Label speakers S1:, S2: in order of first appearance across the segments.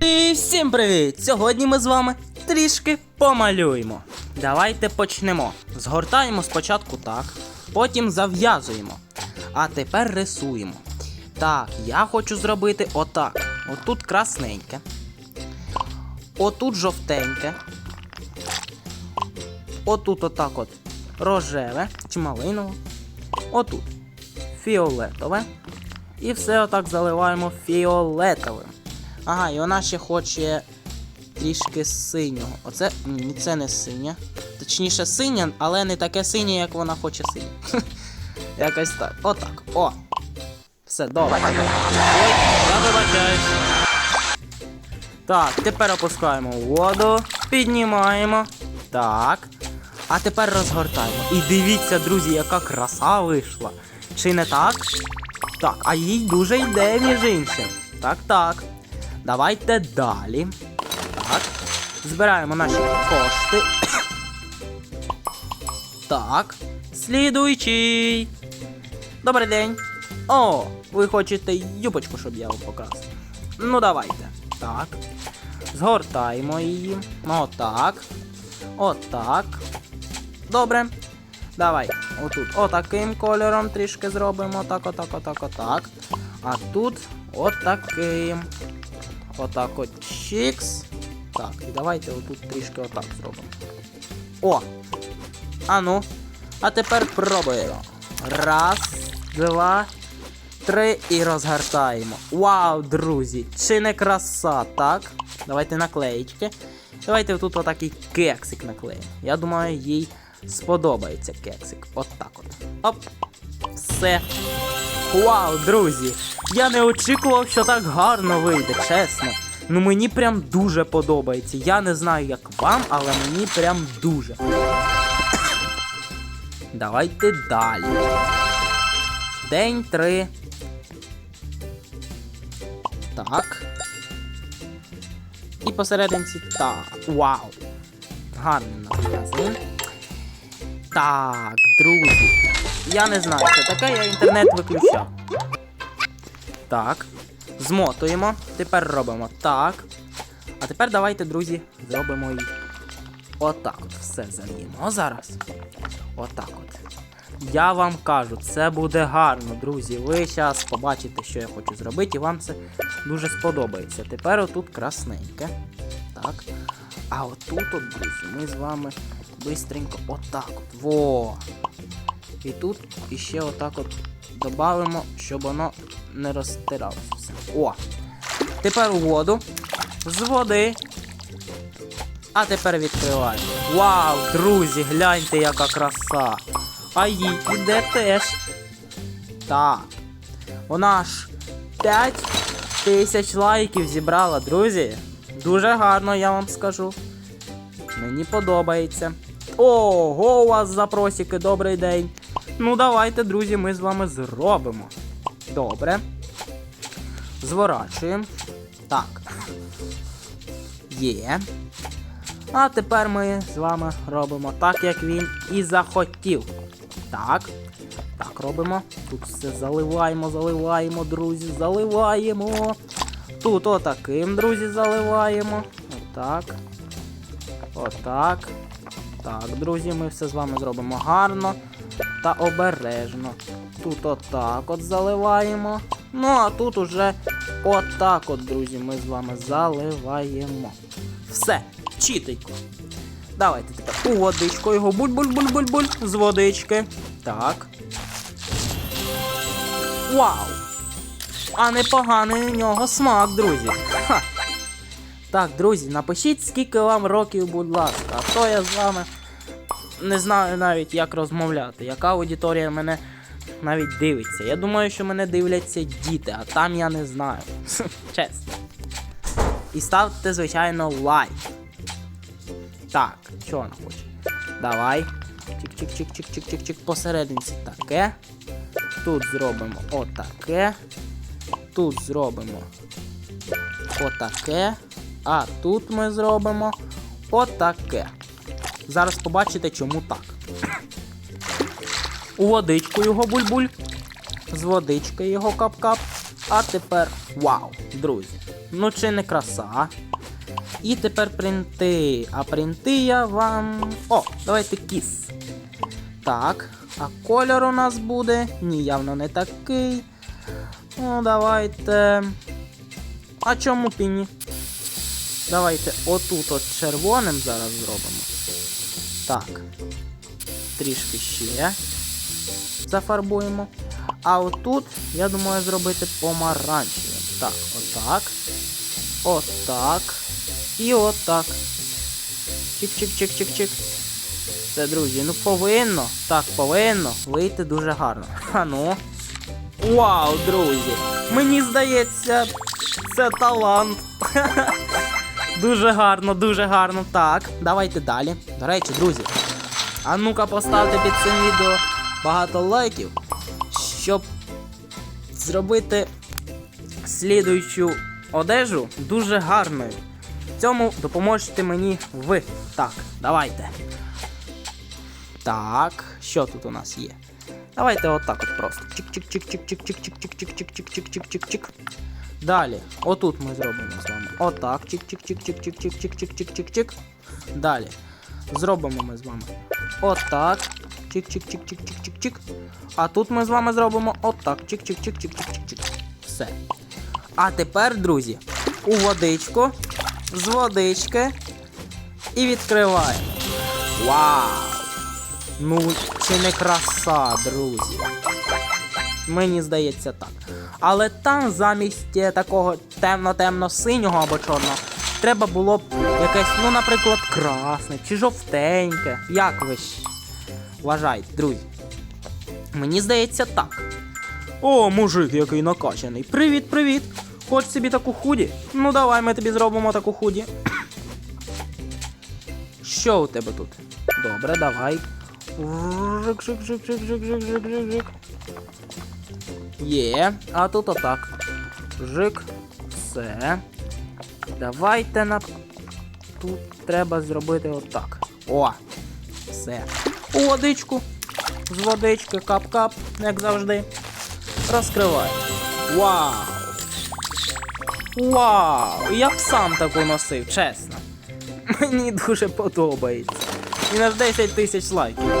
S1: І всім привіт! Сьогодні ми з вами трішки помалюємо. Давайте почнемо. Згортаємо спочатку так, потім зав'язуємо. А тепер рисуємо. Так, я хочу зробити отак. Отут красненьке. Отут жовтеньке. Отут отак от рожеве чи малинове. Отут фіолетове. І все отак заливаємо фіолетовим. Ага, і вона ще хоче трішки синього. Оце. Ні, це не синя. Точніше, синя, але не таке синє, як вона хоче синє. Якось так. Отак. О. Все, добре. Ой. Так, тепер опускаємо воду, піднімаємо. Так. А тепер розгортаємо. І дивіться, друзі, яка краса вийшла. Чи не так? Так, а їй дуже йде, між іншим. Так, так. Давайте далі. Так. Збираємо наші кошти. Так. Слідуючий. Добрий день. О, ви хочете юбочку, щоб я вам показав. Ну, давайте. Так. Згортаємо її. Отак. Отак. Добре. Давай. Отут. Отаким кольором трішки зробимо. Отак, отак, отак, отак. А тут отаким. Отак от чікс. Так, і давайте отут трішки отак зробимо. О! А ну. А тепер пробуємо. Раз, два, три і розгортаємо. Вау, друзі! Чи не краса, так? Давайте наклеїчки. Давайте тут отакий кексик наклеїмо. Я думаю, їй сподобається кексик. От так от. Оп. Все. Вау, друзі! Я не очікував, що так гарно вийде, чесно. Ну мені прям дуже подобається. Я не знаю, як вам, але мені прям дуже. Давайте далі. День три. Так. І посерединці так. Вау. Гарно нав'язуємо. Так, друзі. Я не знаю, що таке, я інтернет виключав. Так. Змотуємо. Тепер робимо так. А тепер давайте, друзі, зробимо її. Отак от все зальємо зараз. Отак от. Я вам кажу, це буде гарно, друзі. Ви зараз побачите, що я хочу зробити, і вам це дуже сподобається. Тепер отут красненьке. Так. А отут, от, друзі, ми з вами бистренько отак от. Во! І тут іще отак от додамо, щоб воно не розтиралося. О! Тепер у воду. З води. А тепер відкриваємо. Вау, друзі, гляньте, яка краса. А їй іде теж. Так. Вона ж 5 тисяч лайків зібрала, друзі. Дуже гарно, я вам скажу. Мені подобається. Ого, у вас запросики, добрий день. Ну, давайте, друзі, ми з вами зробимо. Добре. Зворачуємо. Так. Є. А тепер ми з вами робимо так, як він і захотів. Так. Так, робимо. Тут все заливаємо, заливаємо, друзі, заливаємо. Тут отаким, друзі, заливаємо. Отак. Отак. Так, друзі, ми все з вами зробимо гарно та обережно. Тут отак от заливаємо. Ну, а тут уже отак от, друзі, ми з вами заливаємо. Все, чітенько. Давайте тепер у водичку його буль-буль-буль-буль-буль з водички. Так. Вау! А непоганий у нього смак, друзі. Ха. Так, друзі, напишіть, скільки вам років, будь ласка, а то я з вами не знаю навіть, як розмовляти, яка аудиторія мене навіть дивиться. Я думаю, що мене дивляться діти, а там я не знаю. Чесно. І ставте, звичайно, лайк. Так, що вона хоче? Давай. Чик-чик-чик-чик-чик-чик-чик. Посерединці таке. Тут зробимо отаке. Тут зробимо отаке. А тут ми зробимо отаке. Зараз побачите, чому так. У водичку його буль-буль. З водички його кап-кап. А тепер вау, друзі. Ну чи не краса. І тепер принти. А принти я вам. О, давайте кіс. Так. А кольор у нас буде. Ні, явно не такий. Ну, давайте. А чому б ні? Давайте отут от червоним зараз зробимо. Так. Трішки ще зафарбуємо. А отут, я думаю, зробити помаранчевим. Так, отак. Отак. І отак. Чик-чик-чик-чик-чик. Все, друзі, ну повинно. Так, повинно вийти дуже гарно. А ну. Вау, друзі! Мені здається, це талант. дуже гарно, дуже гарно. Так, давайте далі. До речі, друзі. А ну-ка поставте під цим відео багато лайків, щоб зробити слідуючу одежу дуже гарною. Цьому допоможете мені ви. Так, давайте. Так, що тут у нас є? Давайте отак от просто. Чик-чик-чик-чик-чик-чик-чик-чик-чик-чик-чик-чик-чик. Далі, отут ми зробимо з вами. Отак. Чик-чик-чик-чик-чик-чик-чик-чик-чик-чик. Далі. Зробимо ми з вами. Отак. Чик-чик-чик-чик-чик-чик-чик. А тут ми з вами зробимо отак. Чик-чик-чик-чик-чик-чик-чик. Все. А тепер, друзі, у водичку. З водички. І відкриваємо. Вау! Ну, чи не краса, друзі. Мені здається так. Але там замість е, такого темно-темно-синього або чорного треба було б якесь, ну, наприклад, красне чи жовтеньке. Як ви ж вважаєте, друзі? Мені здається так. О, мужик, який накачаний. Привіт, привіт! Хоч собі таку худі? Ну давай ми тобі зробимо таку худі. Що у тебе тут? Добре, давай. Жик, Є, а тут отак. Жик. Все. Давайте на. Тут треба зробити отак. О! Все. У водичку. З водички, кап-кап, як завжди. Розкривай. Вау! Вау! Я б сам таку носив, чесно. Мені дуже подобається. І на 10 тисяч лайків.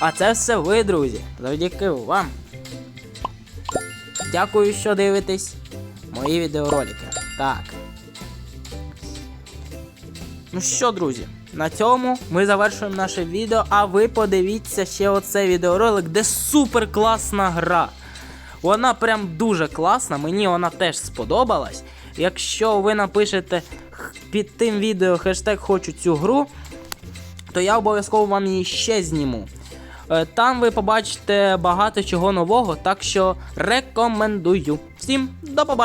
S1: А це все ви, друзі. Завдяки вам. Дякую, що дивитесь мої відеоролики. Так. Ну що, друзі, на цьому ми завершуємо наше відео, а ви подивіться ще оцей відеоролик, де супер класна гра. Вона прям дуже класна, мені вона теж сподобалась. Якщо ви напишете під тим відео хештег хочу цю гру, то я обов'язково вам її ще зніму. Е, Там ви побачите багато чого нового, так що рекомендую. Всім до побачення!